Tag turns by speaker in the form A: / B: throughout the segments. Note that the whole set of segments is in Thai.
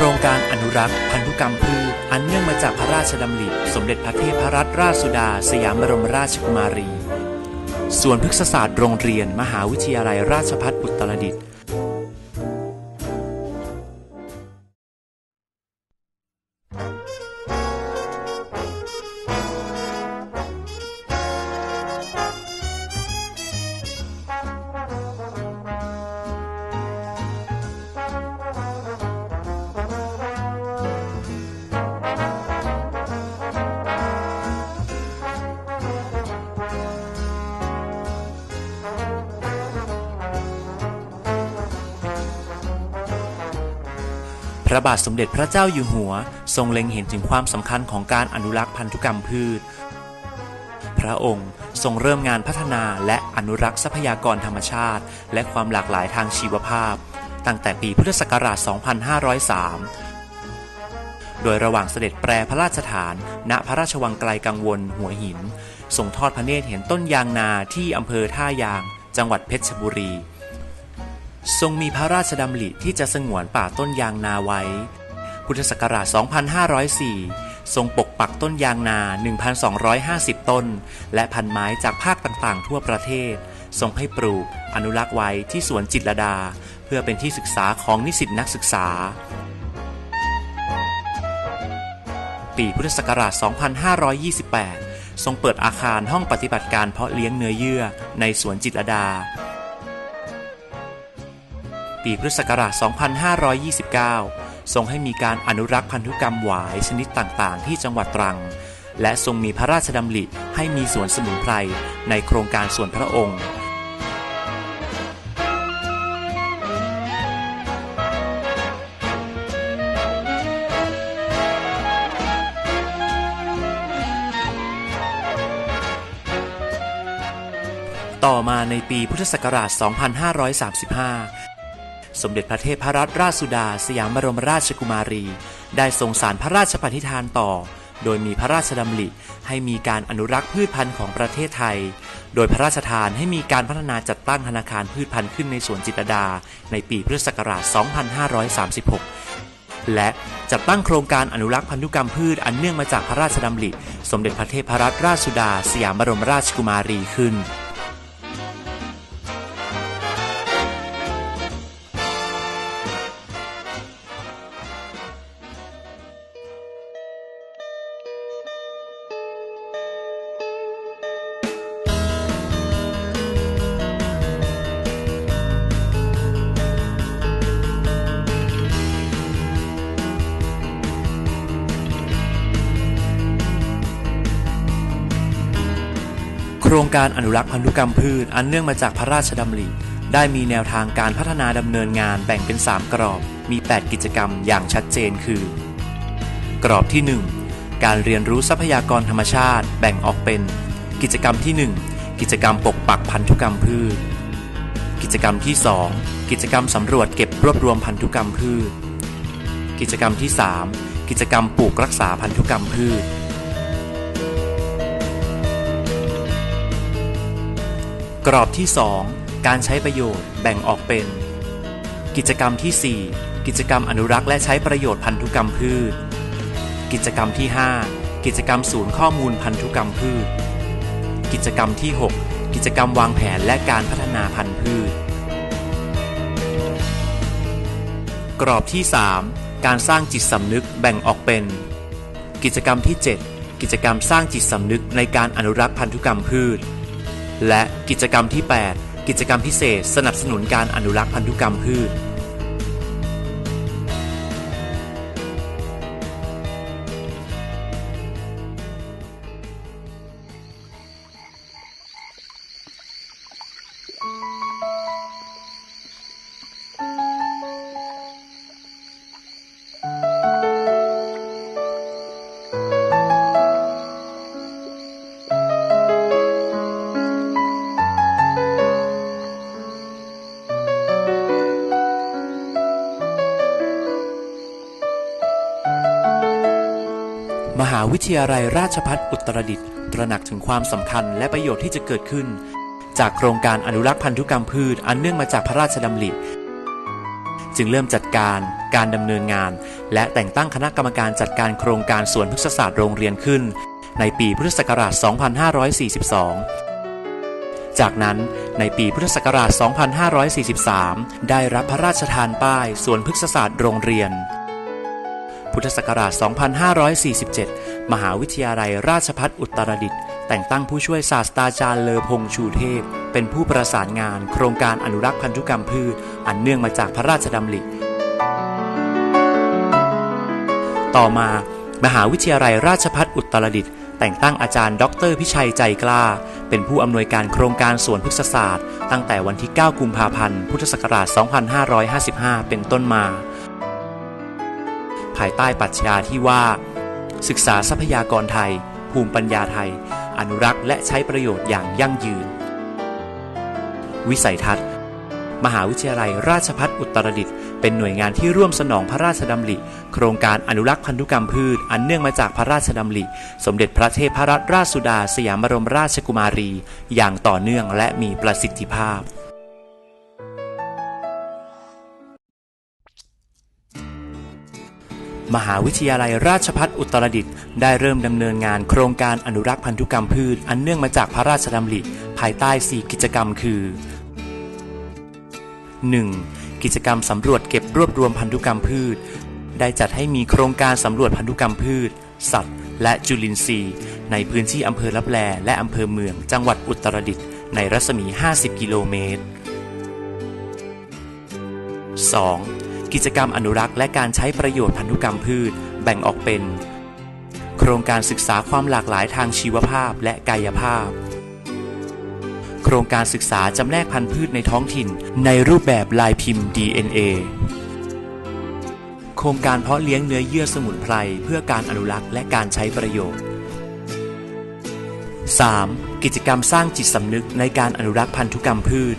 A: ครงการอนุรักษ์ พันธุกรรมพืชอันเนื่องมาจากพระราชดำริสมเด็จพระเทพรัตนราชสุดา สยามบรมราชกุมารี ส่วนพฤกษศาสตร์โรงเรียน มหาวิทยาลัยราชภัฏอุตรดิตถ์ พระบาทสมเด็จพระเจ้าอยู่หัว ทรงเล็งเห็นถึงความสำคัญของการอนุรักษ์พันธุกรรมพืช พระองค์ทรงเริ่มงานพัฒนาและอนุรักษ์ทรัพยากรธรรมชาติ และความหลากหลายทางชีวภาพ ตั้งแต่ปีพุทธศักราช 2503 โดยระหว่างเสด็จแปรพระราชฐาน ณพระราชวังไกลกังวล หัวหินทรงทอดพระเนตรเห็นต้นยางนาที่อำเภอท่ายาง จังหวัดเพชรบุรี ทรงมีพระราชดำริที่จะสงวนป่าต้นยางนาไว้ พุทธศักราช 2504 ทรงปกปักต้นยางนา 1,250 ต้น และพันไม้จากภาคต่างๆ ทั่วประเทศ ทรงให้ปลูก อนุรักษ์ไว้ที่สวนจิตรดา เพื่อเป็นที่ศึกษาของนิสิตนักศึกษา ปีพุทธศักราช 2528 ทรงเปิดอาคารห้องปฏิบัติการเพาะเลี้ยงเนื้อเยื่อในสวนจิตรดา ปีพุทธศักราช 2529 ทรงให้มีการอนุรักษ์พันธุกรรมหวายชนิดต่างๆ ที่จังหวัดตรัง และทรงมีพระราชดำริให้มีสวนสมุนไพรในโครงการส่วนพระองค์ต่อมาในปีพุทธศักราช 2535 สมเด็จพระเทพรัตนราชสุดา สยามบรมราชกุมารี ได้ทรงสารพระราชปณิธานต่อ โดยมีพระราชดำริให้มีการอนุรักษ์พืชพันธุ์ของประเทศไทย โดยพระราชทานให้มีการพัฒนาจัดตั้งธนาคารพืชพันธุ์ขึ้นในสวนจิตรดา ในปีพุทธศักราช 2536 และจัดตั้งโครงการอนุรักษ์พันธุกรรมพืชอันเนื่องมาจากพระราชดำริ สมเด็จพระเทพรัตนราชสุดา สยามบรมราชกุมารีขึ้น รงการอนุรักษ์พันธุกรรมพืช อันเนื่องมาจากพระราชดำริ ได้มีแนวทางการพัฒนาดำเนินงานแบ่งเป็น 3 กรอบ มี 8 กิจกรรมอย่างชัดเจนคือ กรอบที่ 1 การเรียนรู้ทรัพยากรธรรมชาติ แบ่งออกเป็น กิจกรรมที่ 1 กิจกรรมปกปักพันธุกรรมพืช กิจกรรมที่ 2 กิจกรรมสำรวจเก็บรวบรวมพันธุกรรมพืช กิจกรรมที่ 3 กิจกรรมปลูกรักษาพันธุกรรมพืช กรอบที่ 2 การใช้ประโยชน์แบ่งออกเป็น กิจกรรมที่ 4 กิจกรรมอนุรักษ์และใช้ประโยชน์พันธุกรรมพืช กิจกรรมที่ 5 กิจกรรมศูนย์ข้อมูลพันธุกรรมพืช กิจกรรมที่ 6 กิจกรรมวางแผนและการพัฒนาพันธุ์พืช กรอบที่ 3 การสร้างจิตสำนึกแบ่งออกเป็น กิจกรรมที่ 7 กิจกรรมสร้างจิตสำนึกในการอนุรักษ์พันธุกรรมพืช และกิจกรรมที่ 8 กิจกรรมพิเศษสนับสนุนการอนุรักษ์พันธุกรรมพืช มหาวิทยาลัยราชภัฏอุตรดิตถ์ตระหนักถึงความสำคัญและประโยชน์ที่จะเกิดขึ้น จากโครงการอนุรักษ์พันธุกรรมพืชอันเนื่องมาจากพระราชดำริ จึงเริ่มจัดการการดำเนินงาน และแต่งตั้งคณะกรรมการจัดการโครงการสวนพฤกษศาสตร์โรงเรียนขึ้น ในปีพุทธศักราช 2542 จากนั้นในปีพุทธศักราช 2543 ได้รับพระราชทานป้ายสวนพฤกษศาสตร์โรงเรียน พุทธศักราช 2547 มหาวิทยาลัยราชภัฏอุตรดิตถ์แต่งตั้งผู้ช่วยศาสตราจารย์เลอพงษ์ชูเทพ เป็นผู้ประสานงาน โครงการอนุรักษ์พันธุกรรมพืช อันเนื่องมาจากพระราชดำริ ต่อมา มหาวิทยาลัยราชภัฏอุตรดิตถ์แต่งตั้งอาจารย์ดรพิชัยใจกล้า เป็นผู้อำนวยการโครงการสวนพฤกษศาสตร์ ตั้งแต่วันที่ 9 กุมภาพันธ์ พุทธศักราช 2555 เป็นต้นมา ภายใต้ปรัชญาที่ว่า ศึกษาทรัพยากรไทย ภูมิปัญญาไทย อนุรักษ์และใช้ประโยชน์อย่างยั่งยืน วิสัยทัศน์ มหาวิทยาลัยราชภัฏอุตรดิตถ์เป็นหน่วยงานที่ร่วมสนองพระราชดำริ โครงการอนุรักษ์พันธุกรรมพืช อันเนื่องมาจากพระราชดำริ สมเด็จพระเทพรัตนราชสุดา สยามบรมราชกุมารี อย่างต่อเนื่องและมีประสิทธิภาพ มหาวิทยาลัยราชภัฏอุตรดิตถ์ได้เริ่มดำเนินงานโครงการอนุรักษ์พันธุกรรมพืช อันเนื่องมาจากพระราชดำริ ภายใต้ 4 กิจกรรมคือ 1. กิจกรรมสำรวจเก็บรวบรวมพันธุกรรมพืช ได้จัดให้มีโครงการสำรวจพันธุกรรมพืช สัตว์ และจุลินทรีย์ ในพื้นที่อำเภอลับแลและอำเภอเมือง จังหวัดอุตรดิตถ์ในรัศมี 50 กิโลเมตร 2. กิจกรรมอนุรักษ์และการใช้ประโยชน์พันธุกรรมพืช แบ่งออกเป็น โครงการศึกษาความหลากหลายทางชีวภาพและกายภาพ โครงการศึกษาจำแนกพันธุ์พืชในท้องถิ่น ในรูปแบบลายพิมพ์ DNA โครงการเพาะเลี้ยงเนื้อเยื่อสมุนไพรเพื่อการอนุรักษ์และการใช้ประโยชน์ 3. กิจกรรมสร้างจิตสำนึกในการอนุรักษ์พันธุกรรมพืช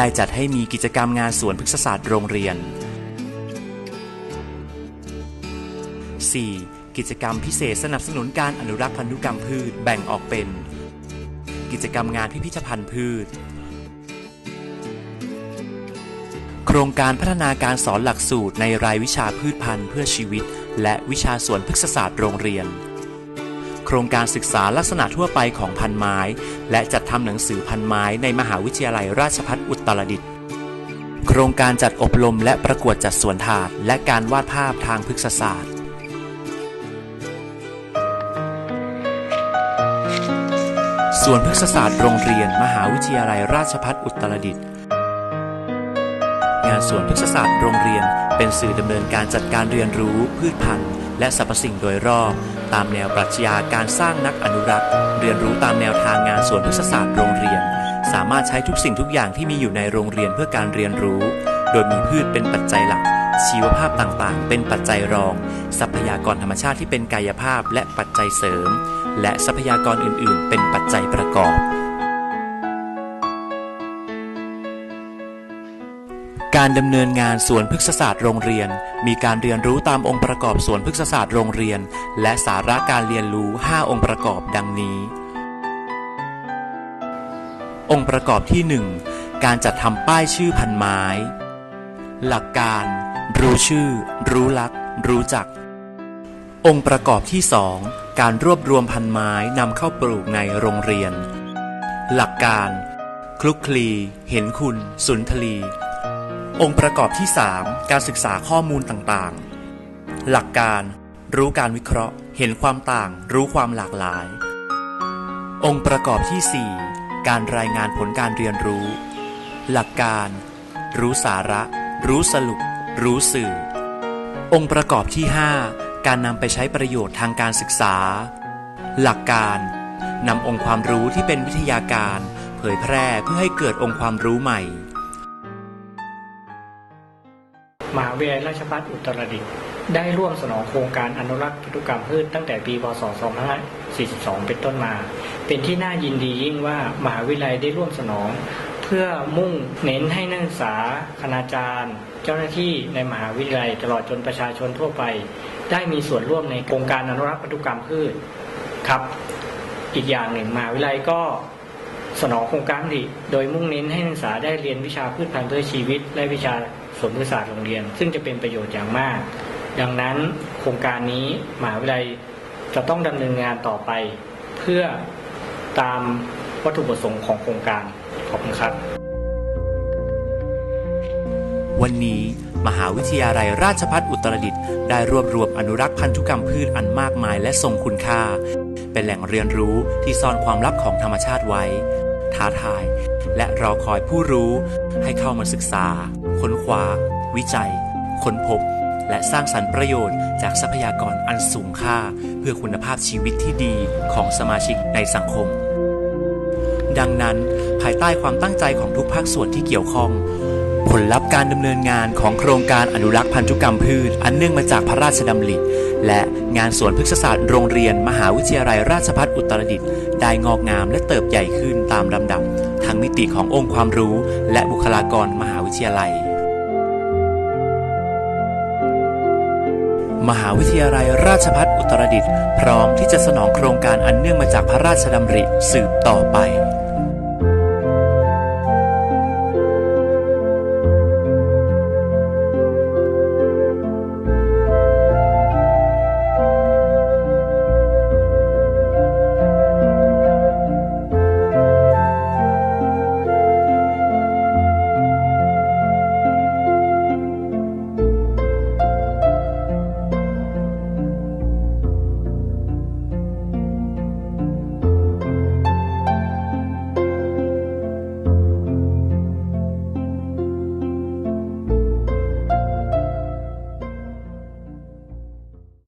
A: ได้จัดให้มีกิจกรรมงานสวนพฤกษศาสตร์โรงเรียน 4. กิจกรรมพิเศษสนับสนุนการอนุรักษ์พันธุกรรมพืชแบ่งออกเป็น กิจกรรมงานพิพิธภัณฑ์พืช โครงการพัฒนาการสอนหลักสูตรในรายวิชาพืชพันธุ์เพื่อชีวิต และวิชาสวนพฤกษศาสตร์โรงเรียน โครงการศึกษาลักษณะทั่วไปของพันไม้ และจัดทำหนังสือพันไม้ในมหาวิทยาลัยราชภัฏอุตรดิตถ์โครงการจัดอบรมและประกวดจัดสวนถาดและการวาดภาพทางพฤกษศาสตร์ส่วนพฤกษศาสตร์โรงเรียน มหาวิทยาลัยราชภัฏอุตรดิตถ์งานสวนพฤกษศาสตร์โรงเรียน เป็นสื่อดำเนินการจัดการเรียนรู้พืชพันธุ์ และสรรพสิ่งโดยรอบ ตามแนวปรัชญาการสร้างนักอนุรักษ์ เรียนรู้ตามแนวทางงานสวนพฤกษศาสตร์โรงเรียน สามารถใช้ทุกสิ่งทุกอย่างที่มีอยู่ในโรงเรียนเพื่อการเรียนรู้ โดยมีพืชเป็นปัจจัยหลัก ชีวภาพต่างๆ เป็นปัจจัยรอง ทรัพยากรธรรมชาติที่เป็นกายภาพและปัจจัยเสริม และทรัพยากรอื่น ๆ เป็นปัจจัยประกอบ การดำเนินงานสวนพฤกษศาสตร์โรงเรียน มีการเรียนรู้ตามองค์ประกอบสวนพฤกษศาสตร์โรงเรียน และสาระการเรียนรู้ 5 องค์ประกอบดังนี้ องค์ประกอบที่ 1 การจัดทำป้ายชื่อพันไม้ หลักการ รู้ชื่อ รู้ลัก รู้จัก องค์ประกอบที่ 2 การรวบรวมพันไม้นำเข้าปลูกในโรงเรียน หลักการ คลุกคลี เห็นคุณ สุนทรี องค์ประกอบที่ 3 การศึกษาข้อมูลต่างๆ หลักการ รู้การวิเคราะห์ เห็นความต่าง รู้ความหลากหลาย องค์ประกอบที่ 4 การรายงานผลการเรียนรู้ หลักการ รู้สาระ รู้สรุป รู้สื่อ องค์ประกอบที่ 5 การนำไปใช้ประโยชน์ทางการศึกษา หลักการนำองค์ความรู้ที่เป็นวิทยาการ เผยแพร่เพื่อให้เกิดองค์ความรู้ใหม่
B: วิทยาลัยราชภัฏอุตรดิตถ์ได้ร่วมสนองโครงการอนุรักษ์พันธุกรรมพืชตั้งแต่ปีพศ 2542 เป็นต้นมา เป็นที่น่ายินดียิ่งว่ามหาวิทยาลัยได้ร่วมสนอง เพื่อมุ่งเน้นให้นักศึกษา คณาจารย์ เจ้าหน้าที่ในมหาวิทยาลัยตลอดจนประชาชนทั่วไป ได้มีส่วนร่วมในโครงการอนุรักษ์พันธุกรรมพืชครับ อีกอย่างหนึ่งมหาวิทยาลัยก็ สนองโครงการผลิโดยมุ่งเน้นให้นักศึกษาได้เรียนวิชาพืชพันธุ์เพื่อชีวิต และวิชาสวนพฤกษศาสตร์โรงเรียน ซึ่งจะเป็นประโยชน์อย่างมาก ดังนั้นโครงการนี้มหาวิทยาลัยจะต้องดำเนินงานต่อไป เพื่อตามวัตถุประสงค์ของโครงการขอบคุณครับ
A: วันนี้มหาวิทยาลัยราชภัฏอุตรดิตถ์ได้รวบรวมอนุรักษ์พันธุกรรมพืชอันมากมายและทรงคุณค่า เป็นแหล่งเรียนรู้ที่ซ่อนความลับของธรรมชาติไว้ ท้าทาย และรอคอยผู้รู้ให้เข้ามาศึกษา ค้นคว้า วิจัย ค้นพบ และสร้างสรรค์ประโยชน์จากทรัพยากรอันสูงค่า เพื่อคุณภาพชีวิตที่ดีของสมาชิกในสังคม ดังนั้น ภายใต้ความตั้งใจของทุกภาคส่วนที่เกี่ยวข้อง ผลลัพธ์การดำเนินงานของโครงการอนุรักษ์พันธุกรรมพืช อันเนื่องมาจากพระราชดำริ และงานสวนพฤกษศาสตร์โรงเรียน มหาวิทยาลัยราชภัฏอุตรดิตถ์ได้งอกงามและเติบใหญ่ขึ้นตามลำดับทั้งมิติขององค์ความรู้ และบุคลากรมหาวิทยาลัย มหาวิทยาลัยราชภัฏอุตรดิตถ์พร้อมที่จะสนองโครงการอันเนื่องมาจากพระราชดำริสืบต่อไป